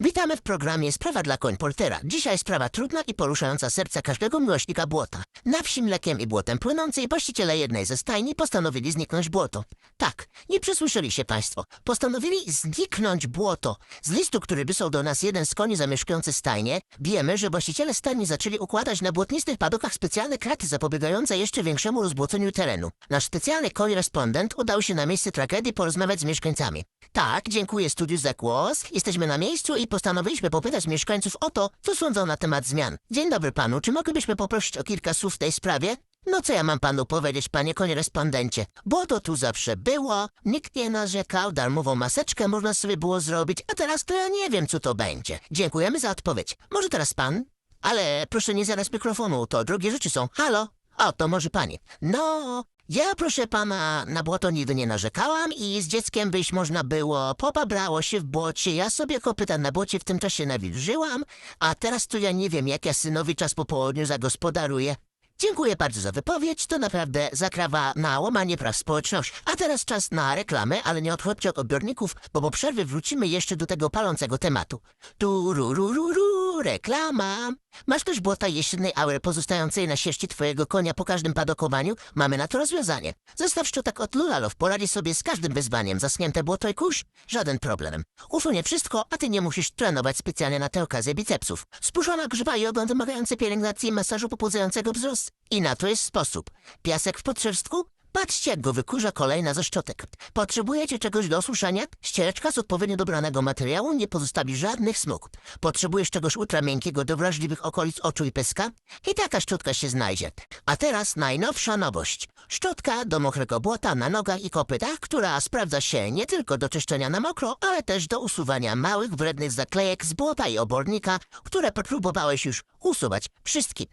Witamy w programie Sprawa dla koń Portera. Dzisiaj sprawa trudna i poruszająca serce każdego miłośnika błota. Na wsi mlekiem i błotem płynącej właściciele jednej ze stajni postanowili zniknąć błoto. Tak, nie przysłyszeli się państwo. Postanowili zniknąć błoto. Z listu, który wysłał do nas jeden z koni zamieszkujący stajnie, wiemy, że właściciele stajni zaczęli układać na błotnistych padokach specjalne kraty zapobiegające jeszcze większemu rozbłoceniu terenu. Nasz specjalny korespondent udał się na miejsce tragedii porozmawiać z mieszkańcami. Tak, dziękuję studiu za głos. Jesteśmy na miejscu i postanowiliśmy popytać mieszkańców o to, co sądzą na temat zmian. Dzień dobry panu, czy moglibyśmy poprosić o kilka słów w tej sprawie? No co ja mam panu powiedzieć, panie korespondencie? Bo to tu zawsze było, nikt nie narzekał, darmową maseczkę można sobie było zrobić, a teraz to ja nie wiem, co to będzie. Dziękujemy za odpowiedź. Może teraz pan? Ale proszę nie zaraz mikrofonu, to drugie rzeczy są. Halo? O, to może pani. No, ja proszę pana na błoto nigdy nie narzekałam i z dzieckiem byś można było, popabrało się w błocie, ja sobie kopyta na błocie w tym czasie nawilżyłam, a teraz to ja nie wiem, jak ja synowi czas po południu zagospodaruję. Dziękuję bardzo za wypowiedź, to naprawdę zakrawa na łamanie praw społeczności. A teraz czas na reklamę, ale nie odchodźcie od odbiorników, bo po przerwie wrócimy jeszcze do tego palącego tematu. Tu ru, ru, ru, ru, reklama. Masz też błota jesiennej aury pozostającej na sierści twojego konia po każdym padokowaniu? Mamy na to rozwiązanie. Zestaw szczotek od Lulalow poradzi sobie z każdym wyzwaniem. Zaschnięte błoto i kurz? Żaden problem. Usunie wszystko, a ty nie musisz trenować specjalnie na tę okazję bicepsów. Spuszczona grzywa i ogon wymagające pielęgnacji i masażu pobudzającego wzrost. I na to jest sposób. Piasek w podszerstku? Patrzcie, jak go wykurza kolejna ze szczotek. Potrzebujecie czegoś do osuszania? Ściereczka z odpowiednio dobranego materiału nie pozostawi żadnych smug. Potrzebujesz czegoś ultra miękkiego do wrażliwych okolic oczu i pyska? I taka szczotka się znajdzie. A teraz najnowsza nowość. Szczotka do mokrego błota na nogach i kopytach, która sprawdza się nie tylko do czyszczenia na mokro, ale też do usuwania małych, wrednych zaklejek z błota i obornika, które próbowałeś już usuwać wszystkim.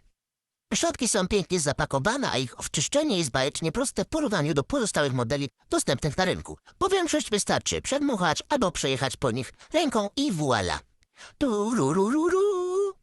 Szczotki są pięknie zapakowane, a ich wczyszczenie jest bajecznie proste w porównaniu do pozostałych modeli dostępnych na rynku. Po większość wystarczy przedmuchać albo przejechać po nich ręką i voila. Tu ru, ru, ru, ru.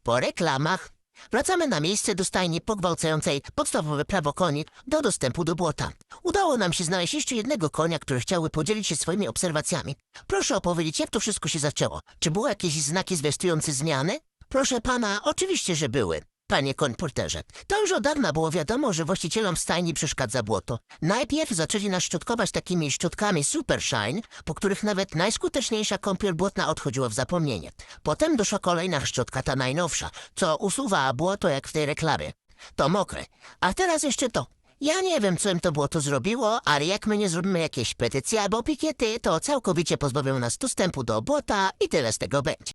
Po reklamach. Wracamy na miejsce do stajni pogwałcającej podstawowe prawo koni do dostępu do błota. Udało nam się znaleźć jeszcze jednego konia, który chciałby podzielić się swoimi obserwacjami. Proszę opowiedzieć, jak to wszystko się zaczęło. Czy były jakieś znaki zwiastujące zmiany? Proszę pana, oczywiście, że były. Panie konporterze, to już od dawna było wiadomo, że właścicielom stajni przeszkadza błoto. Najpierw zaczęli nas szczotkować takimi szczotkami Super Shine, po których nawet najskuteczniejsza kąpiel błotna odchodziła w zapomnienie. Potem doszła kolejna szczotka, ta najnowsza, co usuwa błoto jak w tej reklamie. To mokre. A teraz jeszcze to. Ja nie wiem, co im to błoto zrobiło, ale jak my nie zrobimy jakiejś petycji albo pikiety, to całkowicie pozbawią nas dostępu do błota i tyle z tego będzie.